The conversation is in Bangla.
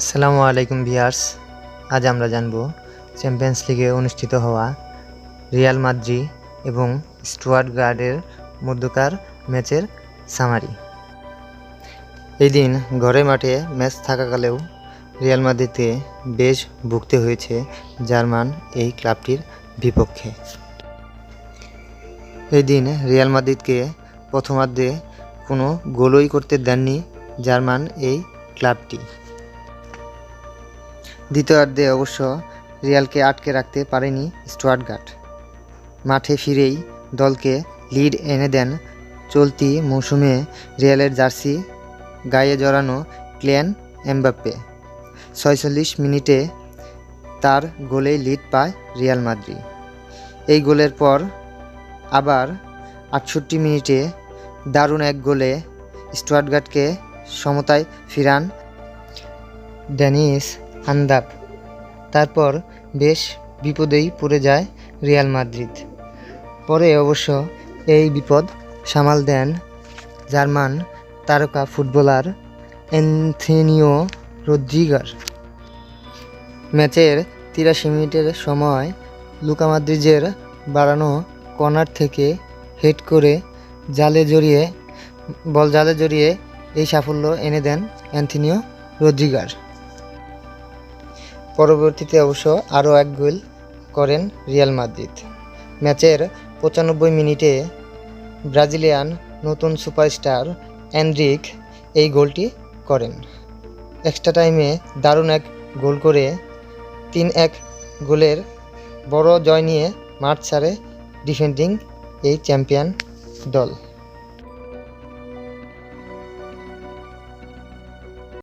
আসসালামু আলাইকুম ভিয়ার্স আজ আমরা জানব চ্যাম্পিয়ন্স লিগে অনুষ্ঠিত হওয়া রিয়াল মাদ্রি এবং স্টুয়ার্ট গার্ডের মধ্যকার ম্যাচের সামারি এই দিন ঘরে মাঠে ম্যাচ থাকাকালেও রিয়াল মাদ্রিদকে বেশ ভুগতে হয়েছে জার্মান এই ক্লাবটির বিপক্ষে। এই দিন রিয়াল মাদ্রিদকে প্রথমার্ধে কোনো গোলই করতে দেননি জার্মান এই ক্লাবটি। দ্বিতীয়ার্ধে অবশ্য রিয়ালকে আটকে রাখতে পারেনি স্টুয়ার্টগার্ট মাঠে ফিরেই দলকে লিড এনে দেন চলতি মৌসুমে রিয়ালের জার্সি গায়ে জড়ানো ক্লিয়ান এমবাপ্পে। ছয়চল্লিশ মিনিটে তার গোলেই লিড পায় রিয়াল মাদ্রি এই গোলের পর আবার আটষট্টি মিনিটে দারুণ এক গোলে স্টুয়ার্টগার্টকে সমতায় ফিরান ড্যানিস আন্দাব। তারপর বেশ বিপদেই পড়ে যায় রিয়াল মাদ্রিদ। পরে অবশ্য এই বিপদ সামাল দেন জার্মান তারকা ফুটবলার অ্যান্থনিও রদ্রিগার। ম্যাচের তিরাশি মিনিটের সময় লুকা মাদ্রিজের বাড়ানো কর্নার থেকে হেড করে জালে জড়িয়ে, বল জালে জড়িয়ে এই সাফল্য এনে দেন অ্যান্থনিও রদ্রিগার। পরবর্তীতে অবশ্য আরও এক গোল করেন রিয়াল মাদ্রিদ। ম্যাচের পঁচানব্বই মিনিটে ব্রাজিলিয়ান নতুন সুপারস্টার অ্যান্ড্রিক এই গোলটি করেন। এক্সট্রা টাইমে দারুণ এক গোল করে তিন এক গোলের বড় জয় নিয়ে মাঠ ছাড়ে ডিফেন্ডিং এই চ্যাম্পিয়ন দল।